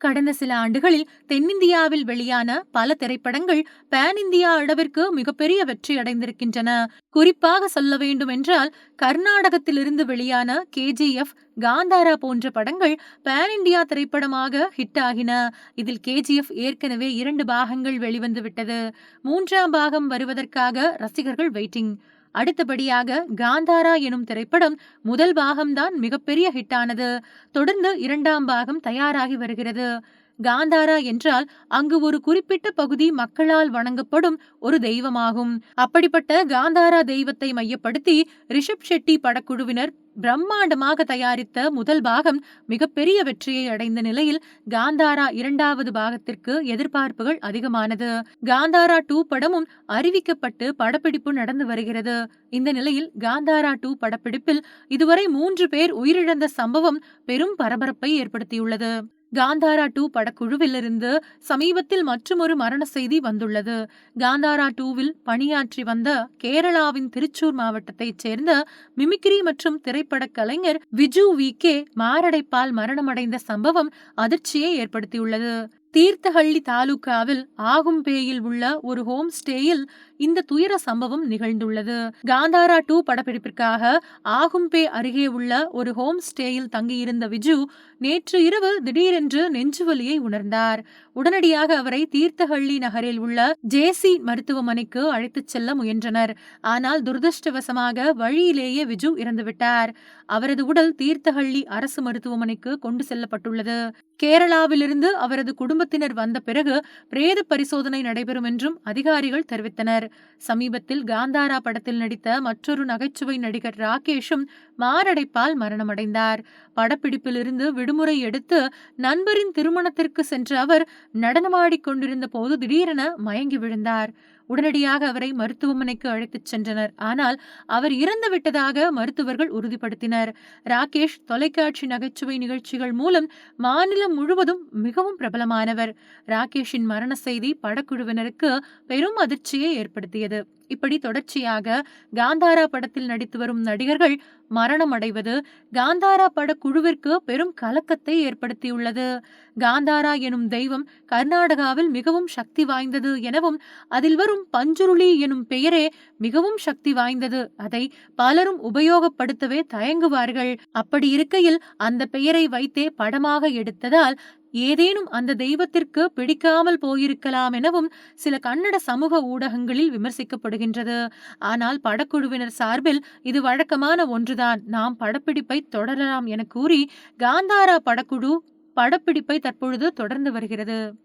கடந்த சில ஆண்டுகளில் தென்னிந்தியாவில் வெளியான பல திரைப்படங்கள் பேன் இந்தியா அளவிற்கு மிகப்பெரிய வெற்றி அடைந்திருக்கின்றன. குறிப்பாக சொல்ல வேண்டும் என்றால் கர்நாடகத்திலிருந்து வெளியான கேஜிஎஃப் காந்தாரா போன்ற படங்கள் பேன் இந்தியா திரைப்படமாக ஹிட் ஆகின. இதில் கேஜிஎஃப் ஏற்கனவே இரண்டு பாகங்கள் வெளிவந்து விட்டது மூன்றாம் பாகம் வருவதற்காக ரசிகர்கள் வெயிட்டிங் அடுத்தபடியாக காந்தாரா எனும் திரைப்படம் முதல் பாகம்தான் மிகப்பெரிய ஹிட்டானது தொடர்ந்து இரண்டாம் பாகம் தயாராகி வருகிறது. காந்தாரா என்றால் அங்கு ஒரு குறிப்பிட்ட பகுதி மக்களால் வணங்கப்படும் ஒரு தெய்வமாகும். அப்படிப்பட்ட காந்தாரா தெய்வத்தை மையப்படுத்தி ரிஷப் ஷெட்டி படக்குழுவினர் பிரம்மாண்டமாக தயாரித்த முதல் பாகம் மிகப்பெரிய வெற்றியை அடைந்த நிலையில் காந்தாரா இரண்டாவது பாகத்திற்கு எதிர்பார்ப்புகள் அதிகமானது. காந்தாரா டூ படமும் அறிவிக்கப்பட்டு படப்பிடிப்பு நடந்து வருகிறது. இந்த நிலையில் காந்தாரா டூ படப்பிடிப்பில் இதுவரை மூன்று பேர் உயிரிழந்த சம்பவம் பெரும் பரபரப்பை ஏற்படுத்தியுள்ளது. காந்தாரா டூ படக்குழுவிலிருந்து சமீபத்தில் மற்றொரு மரண செய்தி வந்துள்ளது. காந்தாரா டூவில் பணியாற்றி வந்த கேரளாவின் திருச்சூர் மாவட்டத்தைச் சேர்ந்த மிமிக்ரி மற்றும் திரைப்பட கலைஞர் விஜு வி கே மாரடைப்பால் மரணமடைந்த சம்பவம் அதிர்ச்சியை ஏற்படுத்தியுள்ளது. தீர்த்தஹள்ளி தாலுகாவில் ஆகும்பேயில் உள்ள ஒரு ஹோம் ஸ்டேயில் இந்த துயர சம்பவம் நிகழ்ந்துள்ளது. காந்தாரா டூ படப்பிடிப்பிற்காக ஆகும்பே அருகே உள்ள ஒரு ஹோம் ஸ்டேயில் தங்கியிருந்த விஜு நேற்று இரவு திடீரென்று நெஞ்சுவலியை உணர்ந்தார். உடனடியாக அவரை தீர்த்தஹள்ளி நகரில் உள்ள ஜேசி மருத்துவமனைக்கு அழைத்துச் செல்ல முயன்றனர். ஆனால் துரதிருஷ்டவசமாக வழியிலேயே விஜு இறந்துவிட்டார். அவரது உடல் தீர்த்தஹள்ளி அரசு மருத்துவமனைக்கு கொண்டு செல்லப்பட்டுள்ளது. கேரளாவிலிருந்து அவரது குடும்பத்தினர் வந்த பிறகு பிரேத பரிசோதனை நடைபெறும் என்றும் அதிகாரிகள் தெரிவித்தனர். சமீபத்தில் காந்தாரா படத்தில் நடித்த மற்றொரு நகைச்சுவை நடிகர் ராகேஷும் மாரடைப்பால் மரணமடைந்தார். படப்பிடிப்பிலிருந்து விடுமுறை எடுத்து நண்பரின் திருமணத்திற்கு சென்ற அவர் நடனமாடிக் கொண்டிருந்த போது திடீரென மயங்கி விழுந்தார். உடனடியாக அவரை மருத்துவமனைக்கு அழைத்துச் சென்றனர். ஆனால் அவர் இறந்து விட்டதாக மருத்துவர்கள் உறுதிப்படுத்தினர். ராகேஷ் தொலைக்காட்சி நகைச்சுவை நிகழ்ச்சிகள் மூலம் மாநிலம் முழுவதும் மிகவும் பிரபலமானவர். ராகேஷின் மரண செய்தி படக்குழுவினருக்கு பெரும் அதிர்ச்சியை ஏற்படுத்தியது. இப்படி தொடர்ச்சியாக காந்தாரா படத்தில் நடித்து வரும் நடிகர்கள் மரணம் அடைவது காந்தாரா பட குழுவிற்கு பெரும் கலக்கத்தை ஏற்படுத்தியுள்ளது. காந்தாரா எனும் தெய்வம் கர்நாடகாவில் மிகவும் சக்தி வாய்ந்தது எனவும் அதில் வரும் பஞ்சுருளி எனும் பெயரே மிகவும் சக்தி வாய்ந்தது. அதை பலரும் உபயோகப்படுத்தவே தயங்குவார்கள். அப்படி இருக்கையில் அந்த பெயரை வைத்தே படமாக எடுத்ததால் ஏதேனும் அந்த தெய்வத்திற்கு பிடிக்காமல் போயிருக்கலாம் எனவும் சில கன்னட சமூக ஊடகங்களில் விமர்சிக்கப்படுகின்றது. ஆனால் படக்குழுவினர் சார்பில் இது வழக்கமான ஒன்றுதான். நாம் படப்பிடிப்பை தொடரலாம் என கூறி காந்தாரா படக்குழு படப்பிடிப்பை தற்பொழுது தொடர்ந்து வருகிறது.